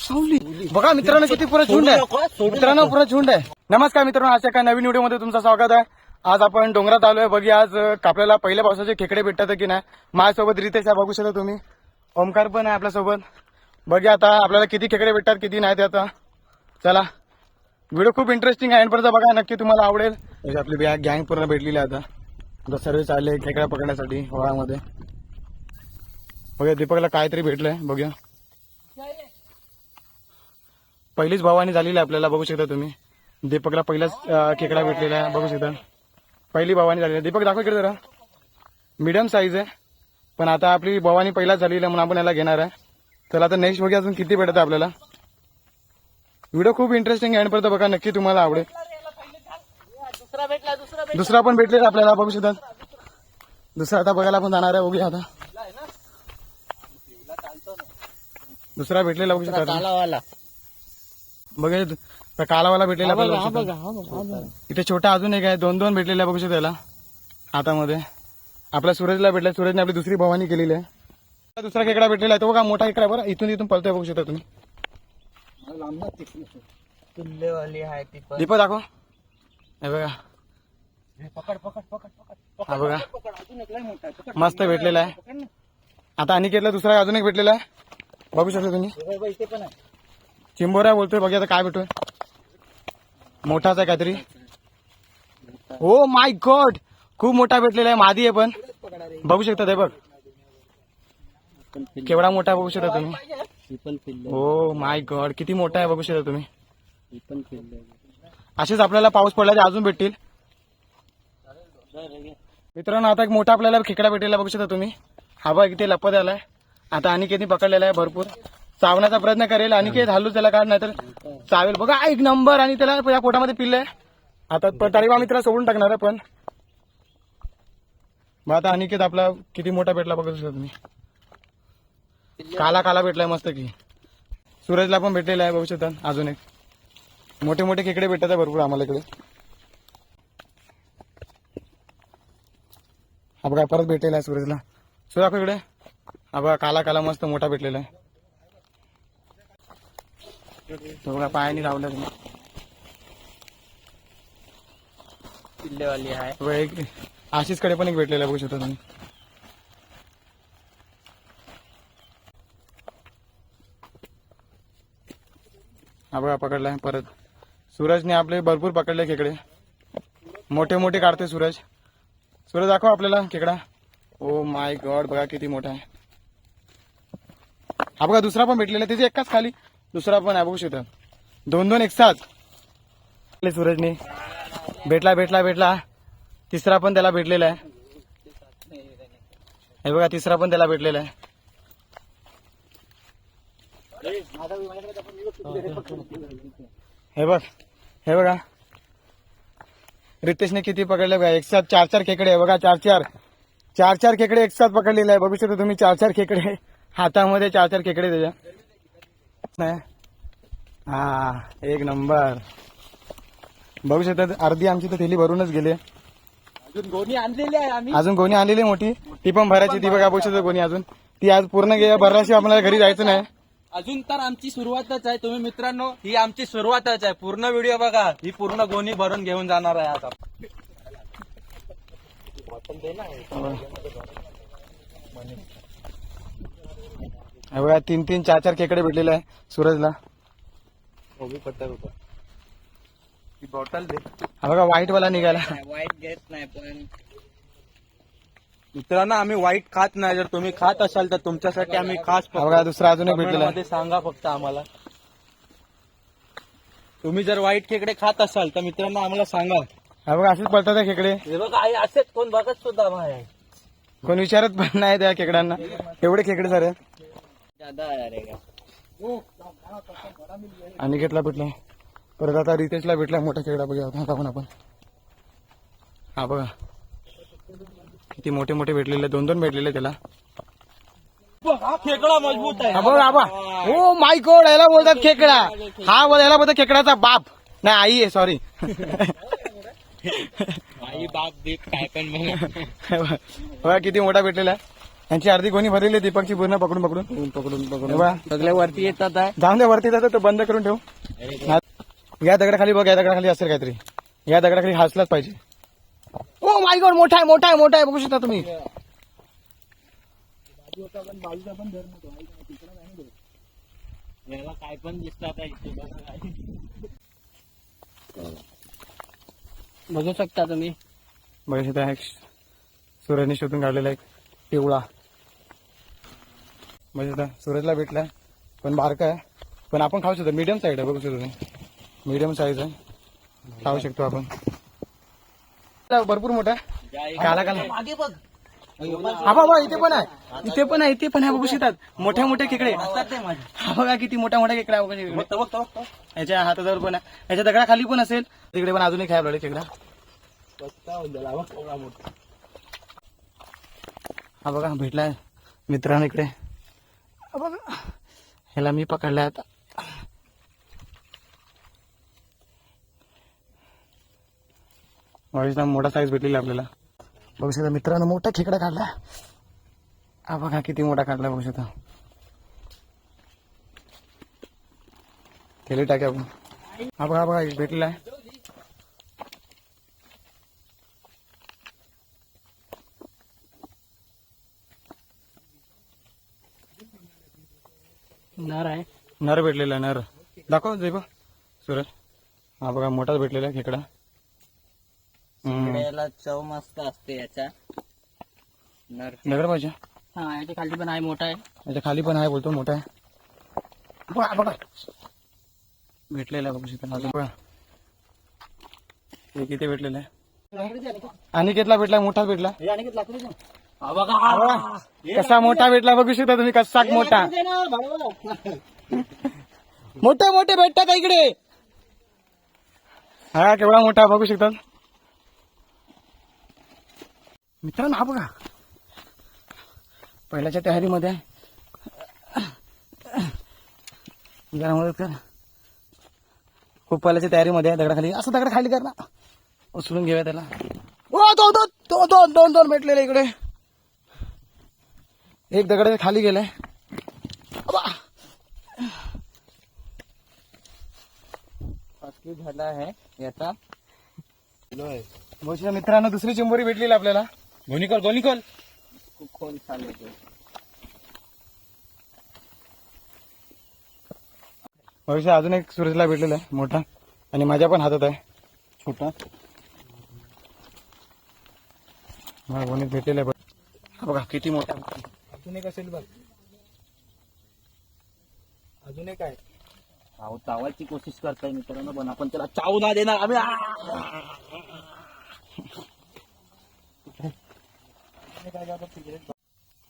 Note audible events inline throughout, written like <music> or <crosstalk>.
सावली. बघा मित्रांनो किती पुरा झुंड आहे. मित्रांनो पुरा झुंड आहे. नमस्कार मित्रांनो अशा काय नवीन व्हिडिओमध्ये तुमचं स्वागत आहे. आज आपण डोंगरात आलोय. बघूया आज अं, आपल्याला पहिल्या पावसाचे खेकडे भेटतात की नाही? माझ्यासोबत रितेश आहे बघू शकता तुम्ही. ओमकार पण आहे आपल्यासोबत. बघूया आता आपल्याला किती खेकडे भेटतात किती नाही ते आता. चला. व्हिडिओ खूप इंटरेस्टिंग आहे. एंडपर्यंत बघा नक्की तुम्हाला आवडेल. आपली गँग पूर्ण भेटलेली आहे आता. सर्व चालले खेकडा पकडण्यासाठी होळामध्ये बघूया दीपकला काहीतरी भेटलंय. बघूया. पहिलीच भवानी झालेली आहे आपल्याला बघू शकता तुम्ही. दीपकला पहिलाच खेकडा भेटलेला आहे बघू शकता. पहिली भवानी झालेली आहे. दीपक दाखव इकडे जरा. मिडियम साईज आहे. पण आता आपली भवानी पहिलाच झालेली आहे म्हणून आपण याला घेणार आहे. तर आता नेक्स्ट बघूया अजून किती भेटत आपल्याला. व्हिडिओ खूप इंटरेस्टिंग आहे पर्यंत बघा नक्की तुम्हाला आवडेल. दुसरा पण भेटलेला आपल्याला बघू शकतात दुसरा आता बघायला पण जाणार आहे बघूया आता. दुसरा भेटलेला बघू शकता बघा कालावाला भेटलेला आपल्याला बघू शकता. हा बघा इथे छोटा अजून एक आहे दोन दोन भेटलेले आहे बघू शकता याला. हातामध्ये. आपल्या सूरजला भेटला सूरजने आपली दुसरी भवानी केलेली आहे. दुसरा खेकडा भेटलेला आहे तो बघा मोठा खेकडा आहे बरं. इथून इथून पळतोय बघू शकता तुम्ही. किल्लेवाली आहे ती पण. दीपक दाखव. हे बघा. पकड पकड पकड पकड. हा बघा. पकड अजून एक लय मोठा आहे. पकड. मस्त भेटलेला आहे. आता अनिकेतला दुसरा अजून एक भेटलेला आहे. बघू शकता तुम्ही. हे बघ, इथे पण आहे. चिंबोऱ्या बोलतोय बघा आता काय भेटतोय. मोठाच आहे काहीतरी. हो माय गॉड खूप मोठा भेटलेला आहे मादी आहे पण. बघू शकता ते बघ. केवढा मोठा बघू शकता तुम्ही. ही माय गॉड किती मोठा आहे बघू शकता तुम्ही. असेच आपल्याला पाऊस पडला तर अजून भेटतील. मित्रांनो आता एक मोठा आपल्याला खेकडा भेटेला बघू शकता तुम्ही. हा बघ इथे लपत आलाय. आता अनिकेतनी पकडलेला आहे भरपूर. चावण्याचा प्रयत्न करेल. आणि काही हल्लू त्याला काढ नाही तर चावेल. बघा एक नंबर आणि त्याला या पोटामध्ये पिल्लंय. आता पण तरी आम्ही त्याला सोडून टाकणार आहे पण मग आता अनिकेत आपला किती मोठा भेटला बघू तुम्ही? काला काला भेटलाय मस्त की. सूरजला पण भेटलेला आहे भविष्यात अजून एक. मोठे मोठे खेकडे भेटतात भरपूर आम्हाला इकडे. हा बघा परत भेटलेला आहे सूरजला. सूर्य इकडे. हा बघा काला काला मस्त मोठा भेटलेला आहे. तो बघा पायाने लावला तुम्ही. किल्लेवाली आहे. बघा एक आशिषकडे पण एक भेटलेला बघू शकता तुम्ही. हा बघा पकडलाय परत. सूरजने आपले भरपूर पकडले खेकडे. मोठे मोठे काढते सूरज. सूरज दाखव आपल्याला खेकडा. ओ माय गॉड बघा किती मोठा आहे. हा बघा दुसरा पण भेटलेला त्याची एकाच खाली. दुसरा पण आहे बघू शकता. दोन दोन एक साथ सूरजने. भेटला भेटला भेटला. तिसरा पण त्याला भेटलेला आहे. हे बघा तिसरा पण त्याला भेटलेला आहे. हे बघ हे बघा. रितेशने किती पकडले बघा एक साथ चार चार खेकडे आहे बघा चार चार. चार चार खेकडे एक साथ पकडलेले आहे. बघू शकता तुम्ही चार चार खेकडे हातामध्ये चार चार खेकडे त्याच्या. हा एक नंबर. बघू शकता अर्धी आमची तर थैली भरूनच गेली. अजून गोणी आणलेली आहे आम्ही. अजून कोणी आणलेली मोठी. ती पण भरायची ती बघा बघू शकता कोणी अजून. ती आज पूर्ण भरल्याशिवाय आपल्याला घरी जायचं नाही. अजून तर आमची सुरुवातच आहे. तुम्ही मित्रांनो ही आमची सुरुवातच आहे. पूर्ण व्हिडिओ बघा. ही पूर्ण गोणी भरून घेऊन जाणार आहे आता. हे. बघा तीन तीन चार चार खेकडे भेटलेले आहे सूरजला. ही बॉटल दे. हा बघा व्हाईट वाला निघाला वाईट घेत नाही पण. मित्रांनो आम्ही वाईट खात नाही. जर तुम्ही खात असाल तर तुमच्यासाठी आम्ही खास हा बघा दुसरा अजून एक भेटलेला आहे. मध्ये सांगा फक्त आम्हाला. तुम्ही जर वाईट खेकडे खात असाल तर मित्रांनो आम्हाला सांगा. हा बघा असेच पडतात त्या खेकडे हे बघा आई असेच कोण बघत सुद्धा नाही कोण विचारत पण नाही त्या खेकड्यांना एवढे खेकडे सारे. आणि घेतला भेटला. परत आता रितेशला भेटला मोठा खेकडा बघा आता पण आपण. हा बघा. किती मोठे मोठे भेटलेले दोन दोन भेटलेले त्याला. हा खेकडा मजबूत आहे हा बघा. आबा ओ माय गॉड याला बोलतात खेकडा. हा बोल याला बोलतात खेकड्याचा बाप. नाही आई आहे सॉरी आई बाप दीप काय पण <laughs> बघा. किती मोठा भेटलेला. आहे यांची अर्धी गोणी भरलेली आहे दीपकची पूर्ण पकडून पकडून. पकडून हे बघा. सगळे वरती येतात आहे. जाऊन दे वरती जातो तो बंद करून ठेव. या दगडाखाली बघ या दगडाखाली असेल काहीतरी. या दगडाखाली हसलाच पाहिजे. ओ माय गॉड मोठा आहे मोठा आहे मोठा आहे. बघू शकता तुम्ही. काय पण दिसतात बघू. शकता तुम्ही. बघू शकता एक सूरजने शोधून काढलेला एक पिवळा. शकता सूरजला भेटला पण बारका आहे. पण आपण खाऊ शकतो. मीडियम साईज आहे बघू शकतो तुम्ही. मीडियम साईज आहे. खाऊ शकतो आपण. भरपूर मोठा काला काला हा बाबा इथे पण आहे. इथे पण आहे इथे पण आहे. बघू शकतात. मोठ्या मोठे खेकडे. हा बघा किती मोठ्या मोठ्या खेकडे. याच्या हाताजवळ पण आहे. याच्या दगडाखाली पण असेल. तिकडे पण अजूनही खायला खेकडा. हा बघा भेटलाय. मित्रांनो इकडे. ह्याला मी पकडलाय आता वाईसला मोठा साईज भेटलेला आपल्याला. बघू शकता मित्रांनो मोठा खेकडा काढला. हा बघा किती मोठा काढला बघू शकता. केले टाके आपण. हा बघा बघा भेटलेला आहे नर आहे नर भेटलेला नर. दाखव जय बा सुरज. हा बघा मोठाच भेटलेला आहे खेकडा. हम्म. याला चव मस्त असते याचा. नर. दगड पाहिजे. हा याच्या खाली पण आहे मोठा आहे. याच्या खाली पण आहे बोलतो मोठा आहे. बघा बघा. भेटलेला आहे बघू शकता. अजून बघा. हे किती भेटलेलं आहे. आणि घेतला भेटला. मोठा भेटला. कसा मोठा भेटला बघू शकता तुम्ही कसा मोठा. <laughs> मोठे मोठे भेटतात का इकडे. हा केवढा मोठा बघू शकतात. मित्रांनो हा बघा. पहिल्याच्या तयारीमध्ये. जरा मदत कर. खूप पहिल्याच्या तयारीमध्ये दगडाखाली. असं दगड खाली कर ना. उचलून घेऊया त्याला. ओ दोन दोन दोन दोन दोन दोन भेटलेले इकडे. एक दगड खाली गेलाय. किलो झाला आहे. याचा मित्रांनो दुसरी चिंबोरी भेटलेली आपल्याला. गोनिकल गोनिकल खोल चालू भविष्य अजून एक सूरजला भेटलेला आहे मोठा. आणि माझ्या पण हातात आहे. छोटा. हा कोणी भेटलेला आहे बघ. बघा किती मोठा. अजून एक असेल बघ. अजून एक आहे. चाव चावायची कोशिश करताय मित्रांनो पण आपण त्याला चावू ना देणार. आम्ही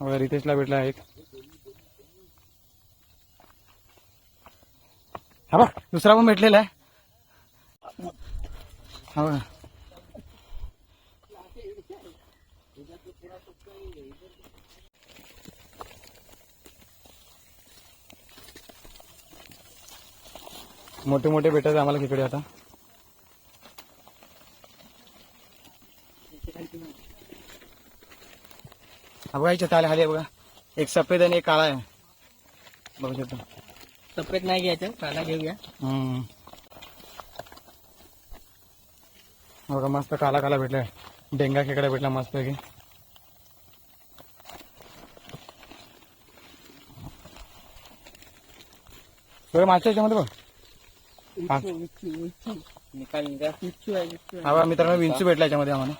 बघा रितेशला भेटला एक. हा बा दुसरा पण भेटलेला आहे. हा बघा. मोठे मोठे भेटतात आम्हाला तिकडे आता. बघा इथे ताले आहे बघा. एक सफेद आणि एक काळा आहे. बघू शकतो. सफेद नाही घ्यायचं काला घेऊया. हम्म. बघा मस्त काला काला भेटलाय. डेंगा खेकडा भेटला मस्त की बरं मागच्या याच्यामध्ये बघ. हा. हा मित्रांनो विंचू भेटला याच्यामध्ये आम्हाला.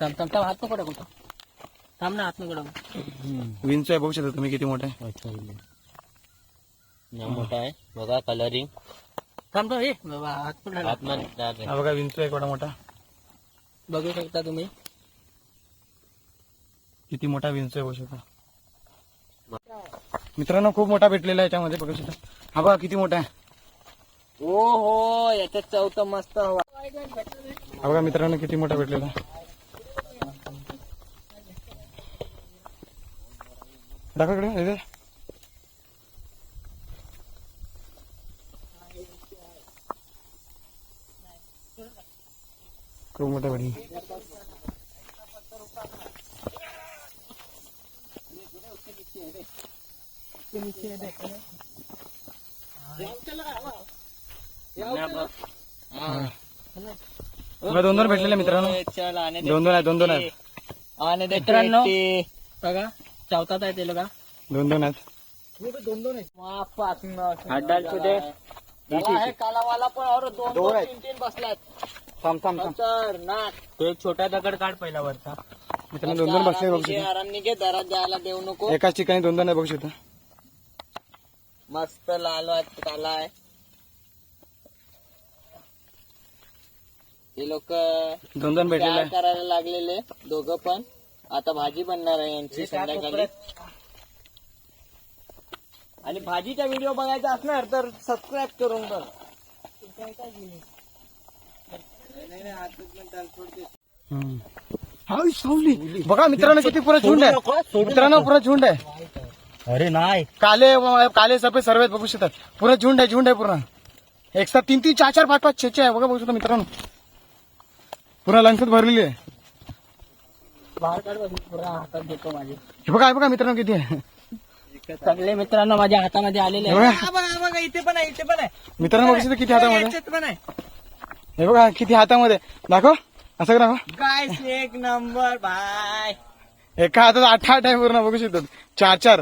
थांब थांब थांब हात पकडा कुठं? थांब ना हात पकडा. विंचू आहे बघू शकता तुम्ही किती मोठा आहे. मोठा आहे. बघा कलरिंग थांब हे बाबा हात पकडा हा बघा विंचू आहे केवढा मोठा. बघू शकता तुम्ही? किती मोठा विंचू आहे बघू शकता. मित्रांनो खूप मोठा भेटलेला आहे याच्यामध्ये बघू शकता. हा बघा किती मोठा आहे. ओ हो याच्यात चव तर मस्त हवा. हा बघा मित्रांनो किती मोठा भेटलेला आहे. दाखव इकडे इथे. खूप मोठा भेटली बघा, दोन दोन भेटलेले मित्रांनो. दोन दोन आहेत दोन दोन आहेत. मित्रांनो. बघा चावतात आहे ते लोक. दोन दोन आहेत. कालावाला पण और दोन दोन आहेत. तीन तीन बसल्यात. थांब थांब थांब. तर नाक तो एक छोटा दगड काढ पहिला वरचा. मित्रांनो दोन दोन बसले बघू शकता. आराम निघे दरात द्यायला देऊ नको. एकाच ठिकाणी दोन दोन आहे बघू शकता. मस्त लाल वाट काला आहे हे लोक दोन दोन भेटलेले आहे. करायला लागलेले दोघं पण. आता भाजी बनणार आहे यांची संध्याकाळी. आणि भाजीचा व्हिडिओ बघायचा असणार तर सबस्क्राईब करून बघ. सावली. बघा मित्रांनो किती पुरा झुंड आहे. मित्रांनो पुरा झुंड आहे. अरे नाही. काले काले सफेद सर्व बघू शकतात. पुरा झुंड आहे झुंड आहे पूर्ण. एक साथ तीन तीन चार चार पाच पाच छे छे आहे. बघा बघू शकता मित्रांनो. पुरा लंचत भरलेली आहे. बाहेर काढ बघ, पुरा हातात देतो माझे. हे बघा हे बघा मित्रांनो किती आहे. सगळे मित्रांनो माझ्या हातामध्ये आलेले हे आहे बघा बघा इथे पण आहे इथे पण आहे. मित्रांनो बघू शकता किती हातामध्ये. याच्यात पण आहे. हे बघा किती हातामध्ये. दाखव असं करा गायस एक नंबर बाय एका हातात आठ आठ आहे पूर्ण बघू शकतात चार चार.